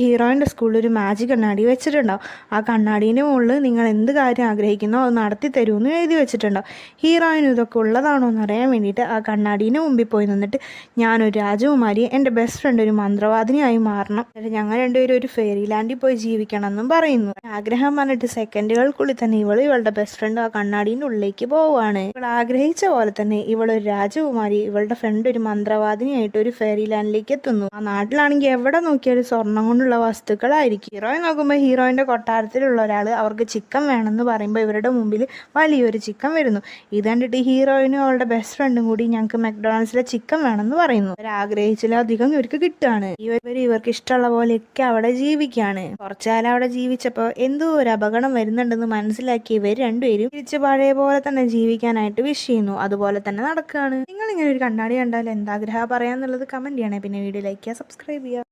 ഹീറോയിന്റെ സ്കൂളിൽ ഒരു മാജിക് കണ്ണാടി വെച്ചിട്ടുണ്ടാവും. ആ കണ്ണാടീന്റെ മുകളിൽ നിങ്ങൾ എന്ത് കാര്യം ആഗ്രഹിക്കുന്നോ അത് നടത്തി തരുമെന്ന് എഴുതി വെച്ചിട്ടുണ്ടാവും. ഹീറോയിന് ഇതൊക്കെ ഉള്ളതാണോ എന്ന് അറിയാൻ വേണ്ടിയിട്ട് ആ കണ്ണാടീന്റെ മുമ്പിൽ പോയി നിന്നിട്ട് ഞാനൊരു രാജകുമാരി എന്റെ ബെസ്റ്റ് ഫ്രണ്ട് ഒരു മന്ത്രവാദിനിയായി മാറണം. ഞങ്ങൾ രണ്ടുപേരും ഒരു ഫെയറി ലാൻഡിൽ പോയി ജീവിക്കണം എന്നും പറയുന്നു. ആഗ്രഹം പറഞ്ഞിട്ട് സെക്കൻഡുകൾക്കുള്ളിൽ തന്നെ ഇവൾ ഇവളുടെ ബെസ്റ്റ് ഫ്രണ്ട് ആ കണ്ണാടീന്റെ ഉള്ളിലേക്ക് പോവുകയാണ്. ഇവൾ ആഗ്രഹിച്ച പോലെ തന്നെ ഇവളൊരു രാജകുമാരി ഇവളുടെ ഫ്രണ്ട് ഒരു മന്ത്രവാദിനിയായിട്ട് ഒരു ഫെയറി ലാൻഡിലേക്ക് എത്തുന്നു. ആ നാട്ടിലാണെങ്കിൽ എവിടെ നോക്കിയാലും സ്വർണം കൊണ്ടുള്ള വസ്തുക്കളായിരിക്കും. ഹീറോയിൻ നോക്കുമ്പോൾ ഹീറോയിന്റെ കൊട്ടാരത്തിലുള്ള ഒരാൾ അവർക്ക് ചിക്കൻ വേണമെന്ന് പറയുമ്പോൾ ഇവരുടെ മുമ്പിൽ വലിയൊരു ചിക്കൻ വരുന്നു. ഇത് കണ്ടിട്ട് ഹീറോയിനും അവളുടെ ബെസ്റ്റ് ഫ്രണ്ടും കൂടി ഞങ്ങൾക്ക് മക്ഡൊണാൾഡ്സിലെ ചിക്കൻ വേണമെന്ന് പറയുന്നു. അവർ ആഗ്രഹിച്ചിലധികം ഇവർക്ക് കിട്ടുകയാണ് ഇവർ ഇവർക്ക് ഇഷ്ടമുള്ള പോലെയൊക്കെ അവിടെ ജീവിക്കുകയാണ് കുറച്ചു കാലം അവിടെ ജീവിച്ചപ്പോൾ എന്തോ ഒരു അപകടം വരുന്നുണ്ടെന്ന് മനസ്സിലാക്കി ഇവർ രണ്ടുപേരും തിരിച്ച് പഴയ പോലെ തന്നെ ജീവിക്കാനായിട്ട് വിഷ് ചെയ്യുന്നു. അതുപോലെ തന്നെ നടക്കുകയാണ് നിങ്ങൾ ഇങ്ങനെ ഒരു കണ്ണാടി കണ്ടാൽ എന്താഗ്രഹം പറയാന്നുള്ളത് കമന്റ് ചെയ്യണേ. പിന്നെ വീഡിയോ ലൈക്ക് ചെയ്യുക സബ്സ്ക്രൈബ് ചെയ്യുക.